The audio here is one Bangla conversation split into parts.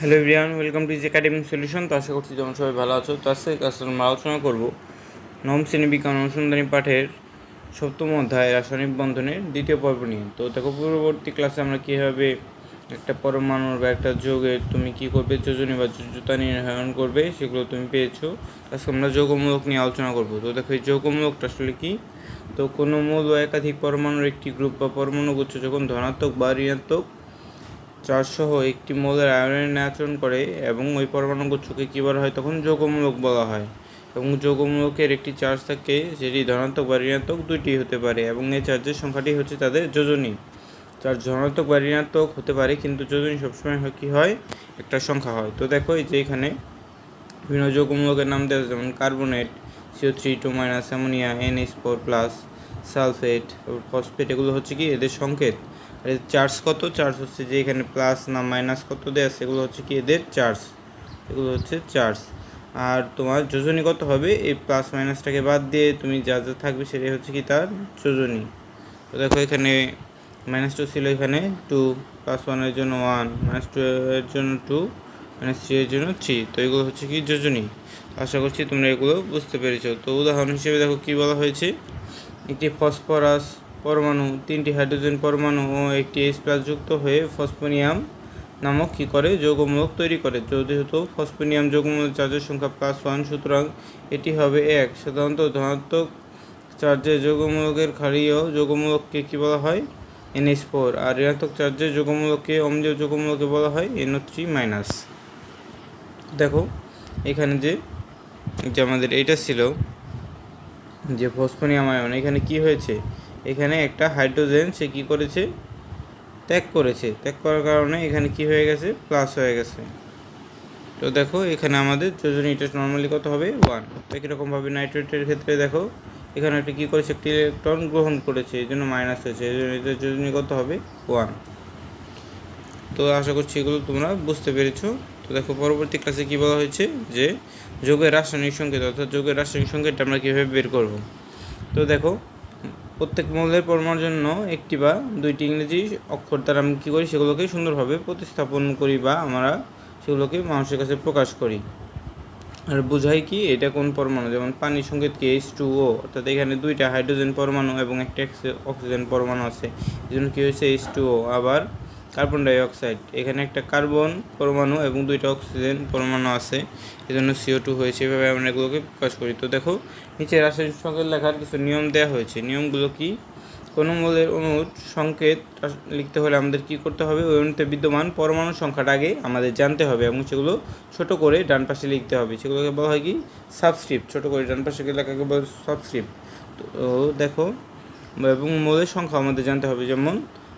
Hello everyone welcome to is academic solution তো আশা করছি তোমরা সবাই ভালো আছো। তো আজকে ক্লাসে আমরা আলোচনা করব নবম শ্রেণি বিজ্ঞান অনুসন্ধানী পাঠের সপ্তম অধ্যায় রাসায়নিক বন্ধনের দ্বিতীয় পর্ব নিয়ে। তো দেখো, পূর্ববর্তী ক্লাসে আমরা কীভাবে একটা পরমাণুর বা একটা যোগের তুমি কি করবে, যোজনী বা যোজ্যতা নির্ধারণ করবে, সেগুলো তুমি পেয়েছ। আজকে আমরা যৌগমূলক নিয়ে আলোচনা করব। তো দেখো, এই যৌগমূলকটা আসলে কি? তো কোনো মূল বা একাধিক পরমাণুর একটি গ্রুপ বা পরমাণু গুচ্ছ যখন ধনাত্মক বা ঋণাত্মক চারসহ একটি মৌলের আয়নের আচরণ করে এবং ওই পরমাণু গুচ্ছকে কী বলা হয় তখন যৌগমূলক বলা হয়। এবং যৌগমূলকের একটি চার্জ থাকে যেটি ধনাত্মক বা ঋণাত্মক দুইটি হতে পারে এবং এই চার্জের সংখ্যাটি হচ্ছে তাদের যোজনী। চার্জ ধনাত্মক বা ঋণাত্মক হতে পারে কিন্তু যোজনী সবসময় কী হয়? একটা সংখ্যা হয়। তো দেখো যে এখানে বিভিন্ন যৌগমূলকের নাম দেওয়া যেমন carbonate CO three, two minus ammonia, N H four plus sulphate phosphate, এগুলো হচ্ছে কি এদের সংকেত। আর চার্জ কত? চার্জ হচ্ছে যে এখানে প্লাস না মাইনাস কত দেওয়া আছে? এগুলো হচ্ছে কি এদের? চার্জ এগুলো হচ্ছে চার্জ আর তোমার যোজনী কত হবে? এই প্লাস মাইনাসটাকে বাদ দিয়ে তুমি যা যা থাকবে সেটাই হচ্ছে কি তার যোজনী। তো দেখো এখানে মাইনাস টু ছিল এখানে টু প্লাস ওয়ানের জন্য ওয়ান মাইনাস টু এর জন্য টু মাইনাস থ্রি এর জন্য থ্রি তো এগুলো হচ্ছে কি যোজনী। আশা করছি তোমরা এগুলো বুঝতে পেরেছ। তো উদাহরণ হিসেবে দেখো কি বলা হয়েছে? একটি ফসফরাস পরমাণু, তিনটি হাইড্রোজেন পরমাণু ও একটি এইচ প্লাস যুক্ত হয়ে ফসফোনিয়াম নামক কী করে যৌগমূলক তৈরি করে। যেহেতু ফসফোনিয়াম যৌগমূলক চার্জের সংখ্যা প্লাস ওয়ান সুতরাং এটি হবে এক। সাধারণত ধনাত্মক চার্জের যৌগমূলকের ক্ষারীয় যৌগমূলককে কী বলা হয়? এনএইচ ফোর আর ঋণাত্মক চার্জের যৌগমূলককে অম্লীয় যৌগমূলকে বলা হয় এনও থ্রি মাইনাস দেখো, এখানে যে যে আমাদের এইটা ছিল, যে ফসফোনিয়াম আয়ন, এখানে কি হয়েছে? এখানে একটা হাইড্রোজেন সে কী করেছে? ত্যাগ করেছে। ত্যাগ করার কারণে এখানে কি হয়ে গেছে? প্লাস হয়ে গেছে। তো দেখো, এখানে আমাদের যোজনীটা নর্মালি কত হবে? ওয়ান একই রকমভাবে নাইট্রেটের ক্ষেত্রে দেখো, এখানে একটা কী করেছে? একটি ইলেকট্রন গ্রহণ করেছে, এই জন্য মাইনাস হয়েছে। এই জন্য এটা যোজনী কত হবে? ওয়ান তো আশা করছি এগুলো তোমরা বুঝতে পেরেছ। তো দেখো, পরবর্তী ক্লাসে কী বলা হয়েছে? যে যোগের রাসায়নিক সংকেত, অর্থাৎ যোগের রাসায়নিক সংকেতটা আমরা কীভাবে বের করব? তো দেখো প্রত্যেক মৌলের পরমাণুর জন্য একটি বা দুইটি ইংরেজি অক্ষর দ্বারা আমি কী করি সেগুলোকে সুন্দরভাবে প্রতিস্থাপন করি বা আমরা সেগুলোকে মানুষের কাছে প্রকাশ করি। আর বোঝাই কি, এটা কোন পরমাণু? যেমন পানির সংকেত কি? এইচ টু ও অর্থাৎ এখানে দুইটা হাইড্রোজেন পরমাণু এবং একটা অক্সিজেন পরমাণু আছে। এই জন্য কী হয়েছে? এইচ টু ও আবার কার্বন ডাইঅক্সাইড। এখানে একটা কার্বন পরমাণু এবং দুইটা অক্সিজেন পরমাণু আছে। এজন্য সিও টু হয়েছে। এভাবে আমরা এগুলোকে প্রকাশ করি। তো দেখো, নিচে রাসায়নিক সংকেত লেখার কিছু নিয়ম দেওয়া হয়েছে। নিয়মগুলো কি? কোনো মৌলের অণুর সংকেত লিখতে হলে আমাদের কি করতে হবে? ওই অণুতে বিদ্যমান পরমাণু সংখ্যাটা আগে আমাদের জানতে হবে এবং সেগুলো ছোট করে ডান পাশে লিখতে হবে। সেগুলোকে বলা হয় কি? সাবস্ক্রিপ্ট। ছোট করে ডান পাশে লেখাকে বলা সাবস্ক্রিপ্ট। তো দেখো, এবং মৌলের সংখ্যা আমাদের জানতে হবে। যেমন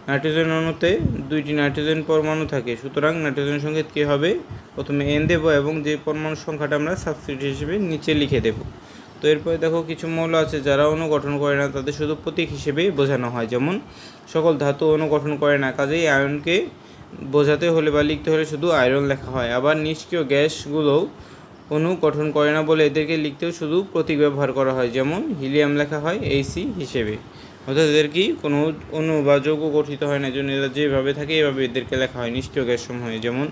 নাইট্রোজেন অণুতে দুইটি নাইট্রোজেন পরমাণু থাকে। সুতরাং নাইট্রোজেন সংকেত কী হবে? প্রথমে এন দেবো এবং যে পরমাণু সংখ্যাটা আমরা সাবস্ক্রিপ্ট হিসেবে নিচে লিখে দেব। তো এরপরে দেখো কিছু মৌল আছে যারা অণু গঠন করে না, তাদের শুধু প্রতীক হিসেবেই বোঝানো হয়। যেমন, সকল ধাতু অণু গঠন করে না, কাজেই আয়নকে বোঝাতে হলে বা লিখতে হলে শুধু আয়রন লেখা হয়। আবার নিষ্ক্রিয় গ্যাসগুলোও অণু গঠন করে না বলে এদেরকে লিখতেও শুধু প্রতীক ব্যবহার করা হয়। যেমন, হিলিয়াম লেখা হয় এইসি হিসেবে। অর্থাৎ এদের কি কোনো অণু বা যৌগ গঠিত হয় না জন্য এরা যেভাবে থাকে এভাবে এদেরকে লেখা হয়। নিষ্ক্রিয় গ্যাস সমূহ যেমন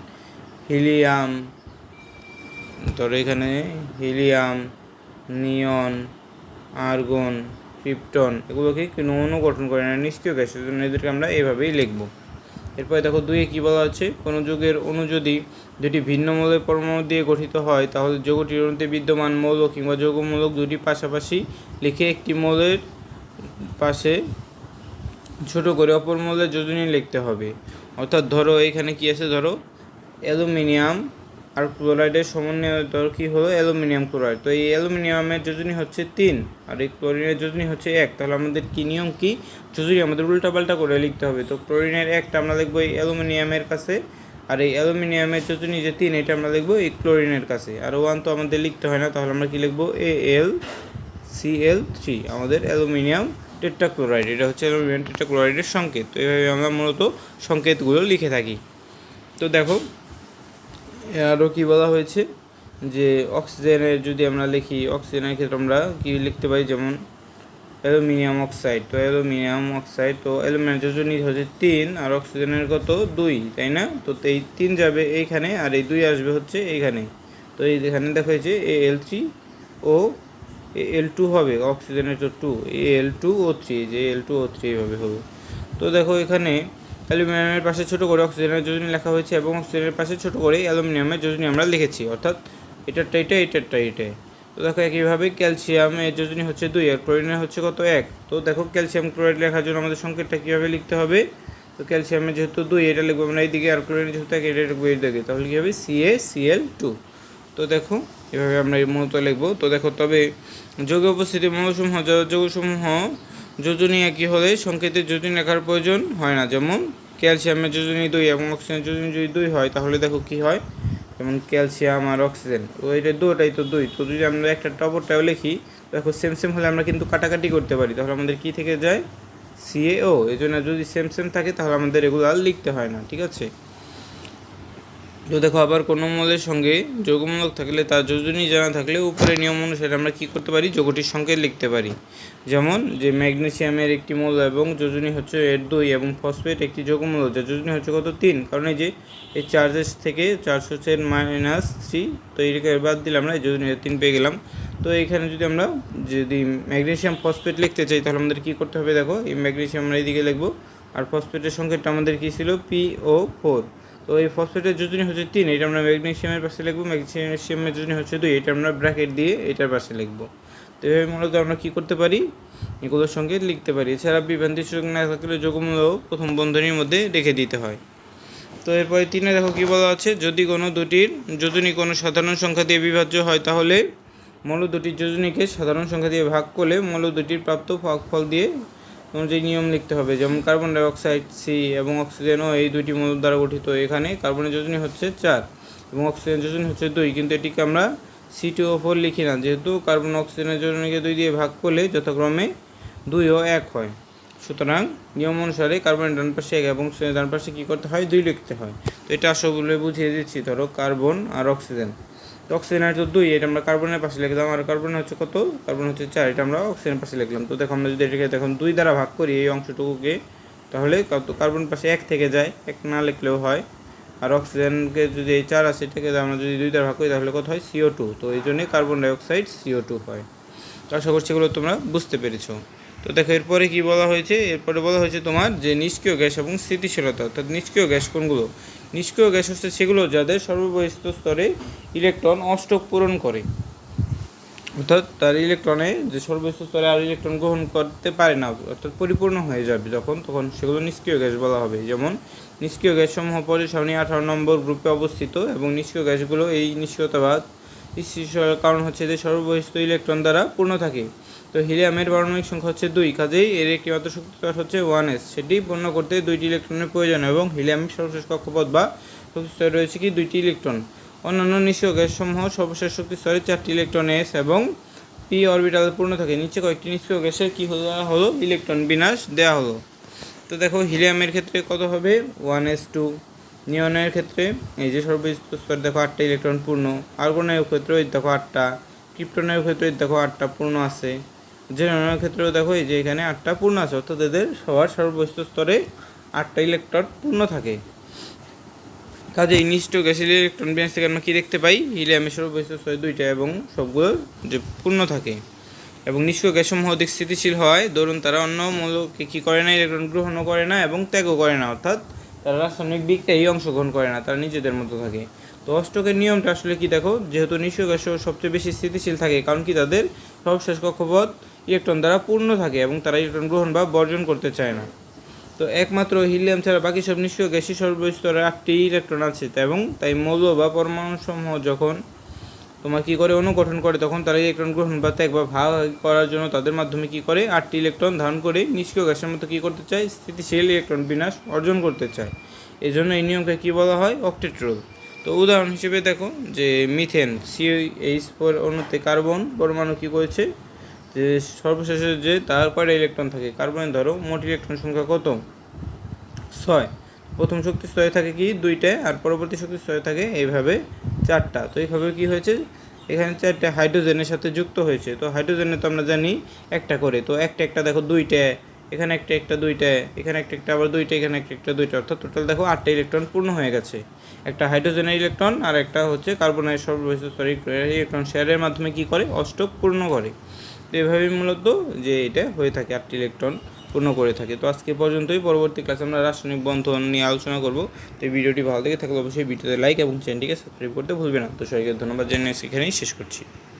হিলিয়াম ধরো এখানে হিলিয়াম, নিয়ন, আর্গন, ক্রিপ্টন, এগুলোকে কোনো অণু গঠন করে না, নিষ্ক্রিয় গ্যাস জন্য এদেরকে আমরা এভাবেই লিখব। এরপরে দেখো দুইয়ে কী বলা হচ্ছে? কোনো যুগের অণু যদি দুটি ভিন্ন মৌলের পরমাণু দিয়ে গঠিত হয়, তাহলে যৌগটির অণুতে বিদ্যমান মৌল কিংবা যৌগমূলক দুটি পাশাপাশি লিখে একটি মৌলের পাশে ছোট করে অপর মৌলের যোজনী লিখতে হবে। অর্থাৎ ধরো এখানে কি আছে? ধরো অ্যালুমিনিয়াম আর ক্লোরাইডের সমন্বয় ধরো কী হলো? Aluminium chloride. তো এই অ্যালুমিনিয়ামের যোজনী হচ্ছে তিন আর এই ক্লোরিনের যোজনী হচ্ছে এক। তাহলে আমাদের কী নিয়ম কী? যোজনী আমাদের উল্টাপাল্টা করে লিখতে হবে। তো ক্লোরিনের একটা আমরা লিখব এই অ্যালুমিনিয়ামের কাছে আর এই অ্যালুমিনিয়ামের যোজনী যে তিন, এটা আমরা লিখব এই ক্লোরিনের কাছে। আর ওয়ান তো আমাদের লিখতে হয় না। তাহলে আমরা কী লিখব? A L C L three. আমাদের অ্যালুমিনিয়াম টেট্রাক্লোরাইড এটা হচ্ছে অ্যালুমিনিয়াম টেট্রাক্লোরাইডের সংকেত। তো এইভাবে আমরা মূলত সংকেতগুলো লিখে থাকি। তো দেখো, আরও কী বলা হয়েছে? যে অক্সিজেনের যদি আমরা লিখি, অক্সিজেনের ক্ষেত্রে আমরা কী লিখতে পারি? যেমন অ্যালুমিনিয়াম অক্সাইড। তো অ্যালুমিনিয়াম অক্সাইড, তো অ্যালুমিনিয়াম যোজনী হচ্ছে তিন, আর অক্সিজেনের কত? দুই, তাই না? তো এই তিন যাবে এইখানে, আর এই দুই আসবে হচ্ছে এইখানে। তো এই এখানে দেখা হয়েছে এ এল থ্রি ও এল টু হবে অক্সিজেনের তো two L two O three যে এল টু ও থ্রি এইভাবে হবে। তো দেখো এখানে অ্যালুমিনিয়ামের পাশে ছোট করে অক্সিজেনের যোজনী লেখা হয়েছে এবং অক্সিজেনের পাশে ছোট করে অ্যালুমিনিয়ামের যোজনী আমরা লিখেছি, অর্থাৎ এটারটা এটা এটারটা এটা। তো দেখো একইভাবে ক্যালসিয়ামের যোজনী হচ্ছে দুই আর ক্লোরিনের হচ্ছে কত এক। তো দেখো ক্যালসিয়াম ক্লোরাইড লেখার জন্য আমাদের সংকেতটা কীভাবে লিখতে হবে? তো ক্যালসিয়ামের যেহেতু দুই, এটা লিখব আমরা এইদিকে, আর ক্লোরিনের যেহেতু এক, এটা লিখব এইদিকে। তাহলে কী হবে? সি এ সিএল টু তো দেখো, এভাবে আমরা এই মূলত লিখব। তো দেখো, তবে যোগে উপস্থিতি মৌলসমূহ যৌগসমূহ, যোজনী একই হলে সংকেতের যোজনী লেখার প্রয়োজন হয় না। যেমন ক্যালসিয়ামের যোজনী দুই এবং অক্সিজেনের যোজনী যদি দুই হয়, তাহলে দেখো কি হয়? যেমন ক্যালসিয়াম আর অক্সিজেন। এটা দুটাই তো দুই। তো যদি আমরা একটা টপরটাও লিখি, দেখো সেম সেম হলে আমরা কিন্তু কাটাকাটি করতে পারি। তাহলে আমাদের কি থেকে যায়? সিএও এই জন্য যদি সেম সেম থাকে, তাহলে আমাদের এগুলো আর লিখতে হয় না, ঠিক আছে? তো দেখো, আবার কোনো মৌলের সঙ্গে যৌগমূলক থাকলে তার যোজনী জানা থাকলে উপরে নিয়ম অনুসারে আমরা কি করতে পারি? যোগটির সংকেত লিখতে পারি। যেমন যে ম্যাগনেসিয়ামের একটি মৌল এবং যোজনী হচ্ছে এর দুই এবং ফসফেট একটি যৌগমূল যার যোজনী হচ্ছে কত? তিন। কারণ এই যে এই চার্জেস থেকে চার্জ হচ্ছে মাইনাস থ্রি, তো এইটাকে বাদ দিলে আমরা এই যোজনী তিন পেয়ে গেলাম। তো এখানে যদি আমরা যদি ম্যাগনেসিয়াম, ফসফেট লিখতে চাই, তাহলে আমাদের কী করতে হবে দেখো? এই ম্যাগনেসিয়াম আমরা এইদিকে লিখব। আর ফসফেটের সংকেতটা আমাদের কী ছিল? P O four. তো এই ফসফেটের যোজনী হচ্ছে তিন, এটা আমরা ম্যাগনেশিয়ামের পাশে লিখব ম্যাগনেশিয়ামের যোজনী হচ্ছে দুই, এটা আমরা ব্র্যাকেট দিয়ে এটার পাশে লিখব। তো এভাবে মূলত আমরা কী করতে পারি? এগুলোর সঙ্গে লিখতে পারি। এছাড়া বিভ্রান্তি সুযোগ না থাকলে যোগমূল প্রথম বন্ধনীর মধ্যে রেখে দিতে হয়। তো এরপরে তিনে দেখো কী বলা আছে, যদি কোনো দুটির যোজনী কোনো সাধারণ সংখ্যা দিয়ে বিভাজ্য হয়, তাহলে মৌল দুটির যোজনীকে সাধারণ সংখ্যা দিয়ে ভাগ করলে মৌল দুটির প্রাপ্ত ফল দিয়ে অনুযায়ী নিয়ম লিখতে হবে। যেমন কার্বন ডাইঅক্সাইড সি এবং অক্সিজেনও এই দুইটি মৌল দ্বারা গঠিত। এখানে কার্বনের যোজনী হচ্ছে চার এবং অক্সিজেন যোজনী হচ্ছে দুই। কিন্তু এটিকে আমরা সি টু ও ফোর লিখি না। যেহেতু কার্বন অক্সিজেনের যোজনীকে দুই দিয়ে ভাগ করলে যথাক্রমে দুই ও এক হয়। সুতরাং নিয়ম অনুসারে কার্বনের ডান পাশে এক এবং ডান পাশে কী করতে হয়? দুই লিখতে হয়। তো এটা আসলে বুঝিয়ে দিচ্ছি। ধরো কার্বন আর অক্সিজেন তো অক্সিজেনের তো দুই, এটা আমরা কার্বনের পাশে লিখলাম আর কার্বন হচ্ছে কত? কার্বন হচ্ছে চার, এটা আমরা অক্সিজেনের পাশে লিখলাম। তো দেখো, আমরা যদি এটাকে দেখুন, দুই দ্বারা ভাগ করি এই অংশটুকুকে, তাহলে কত? কার্বন পাশে এক থেকে যায়। এক না লিখলেও হয়। আর অক্সিজেনকে যদি এই চার আছে, এটাকে আমরা যদি দুই দ্বারা ভাগ করি, তাহলে কত হয়? সিও টু তো এই জন্যই কার্বন ডাইঅক্সাইড সিও টু হয়। তো আশা করছি এগুলো তোমরা বুঝতে পেরেছ। তো দেখো, এরপরে কি বলা হয়েছে? এরপরে বলা হয়েছে তোমার যে নিষ্ক্রিয় গ্যাস এবং স্থিতিশীলতা, অর্থাৎ নিষ্ক্রিয় গ্যাস কোনগুলো? নিষ্ক্রিয় গ্যাস হচ্ছে সেগুলো যাদের সর্ববহিষ্ঠ স্তরে ইলেকট্রন অষ্টক পূরণ করে। অর্থাৎ তার ইলেকট্রনে যে সর্বোচ্চ স্তরে আর ইলেকট্রন গ্রহণ করতে পারে না, অর্থাৎ পরিপূর্ণ হয়ে যাবে যখন, তখন সেগুলো নিষ্ক্রিয় গ্যাস বলা হবে। যেমন, নিষ্ক্রিয় গ্যাসসমূহ পরে সামনে আঠারো নম্বর গ্রুপে অবস্থিত এবং নিষ্ক্রিয় গ্যাসগুলো এই নিষ্ক্রিয়তাবাদ স্থিতিশীল কারণ হচ্ছে এদের সর্ববহিষ্ঠ ইলেকট্রন দ্বারা পূর্ণ থাকে। তো হিলিয়ামের পারমাণবিক সংখ্যা হচ্ছে দুই, কাজেই এর একটি মাত্র শক্তিস্তর হচ্ছে ওয়ান এস। সেটি পূর্ণ করতে দুইটি ইলেকট্রনের প্রয়োজন এবং হিলিয়ামের সর্বশেষ কক্ষপথ বা শক্তিস্তর রয়েছে কি দুইটি ইলেকট্রন। অন্যান্য নিষ্ক্রিয় গ্যাসসমূহ সর্বশেষ শক্তি স্তরে চারটি ইলেকট্রন এস এবং পি অরবিটাল পূর্ণ থাকে। নিচে কয়েকটি নিষ্ক্রিয় গ্যাসের কী হলো ইলেকট্রন বিনাশ দেওয়া হলো। তো দেখো, হিলিয়ামের ক্ষেত্রে কত হবে? One S two. নিয়নের ক্ষেত্রে এই যে সর্বোচ্চ স্তর দেখো আটটা ইলেকট্রন পূর্ণ আর্গনের এই দেখো আটটা ক্রিপ্টনের ক্ষেত্রে দেখো আটটা পূর্ণ আছে। জেননের ক্ষেত্রেও দেখো এই যে এখানে আটটা পূর্ণ আছে, অর্থাৎ এদের সবার সর্বোচ্চ স্তরে আটটা ইলেকট্রন পূর্ণ থাকে। কাজে নিষ্ঠ গ্যাসের ইলেকট্রন বিন্যাস থেকে আমরা কী দেখতে পাই? হিলিয়ামের সর্বোচ্চ স্তরে দুইটা এবং সবগুলো যে পূর্ণ থাকে। এবং নিষ্ক্রিয় গ্যাসসমূহ অধিক স্থিতিশীল হয়, ধরুন তারা অন্য মৌলকে কী করে না ইলেকট্রন গ্রহণও করে না এবং ত্যাগও করে না, অর্থাৎ তারা রাসায়নিক বিক্রিয়ায় অংশগ্রহণ করে না, তারা নিজেদের মতো থাকে। তো অষ্টকের নিয়মটা আসলে কি দেখো? যেহেতু গ্যাস সবচেয়ে বেশি স্থিতিশীল থাকে, কারণ কি তাদের সর্বশেষ কক্ষপথ ইলেকট্রন দ্বারা পূর্ণ থাকে এবং তারা ইলেকট্রন গ্রহণ বা বর্জন করতে চায় না। তো একমাত্র হিলিয়াম ছাড়া বাকি সব নিষ্ক্রিয় গ্যাসের সর্বস্তরে আটটি ইলেকট্রন আছে, এবং তাই মৌল বা পরমাণু সমূহ যখন তোমার কী করে অনুগঠন করে? তখন তারা ইলেকট্রন গ্রহণ বা ত্যাগ বা ভাগ করার জন্য তাদের মাধ্যমে কী করে? আটটি ইলেকট্রন ধারণ করে নিষ্ক্রিয় গ্যাসের মতো কী করতে চায়? স্থিতিশীল ইলেকট্রন বিনাশ অর্জন করতে চায়। এই জন্য এই নিয়মকে কী বলা হয়? অক্টেট তো উদাহরণ হিসেবে দেখো যে মিথেন সি এইচ ফোর অণুতে কার্বন পরমাণু কী করেছে? যে সর্বশেষে যে তার কয়টা ইলেকট্রন থাকে। কার্বনের ধরো মোট ইলেকট্রন সংখ্যা কত? ছয়। প্রথম শক্তি স্তরে থাকে কি? দুইটা আর পরবর্তী শক্তি স্তরে থাকে এইভাবে চারটা। তো এইভাবে কি হয়েছে? এখানে চারটে হাইড্রোজেনের সাথে যুক্ত হয়েছে। তো হাইড্রোজেনে তো আমরা জানি একটা করে। তো একটা একটা দেখো দুইটা, এখানে একটা একটা দুইটা, এখানে একটা একটা আবার দুইটা, এখানে একটা একটা দুইটা। অর্থাৎ টোটাল দেখো আটটা ইলেকট্রন পূর্ণ হয়ে গেছে। একটা হাইড্রোজেনের ইলেকট্রন আর একটা হচ্ছে কার্বনের সর্বশেষ সরি ইলেকট্রন শেয়ারের মাধ্যমে কি করে? অষ্টক পূর্ণ করে। তো এভাবেই মূলত যে এটা হয়ে থাকে আটটি ইলেকট্রন পূর্ণ করে থাকে। তো আজকে পর্যন্তই, পরবর্তী ক্লাসে আমরা রাসায়নিক বন্ধন নিয়ে আলোচনা করব। তো এই ভিডিওটি ভালো লেগে থাকলে অবশ্যই ভিডিওতে লাইক এবং চ্যানেলটিকে সাবস্ক্রাইব করতে ভুলবে না। তো সবাইকে ধন্যবাদ জানিয়ে এখানেই শেষ করছি।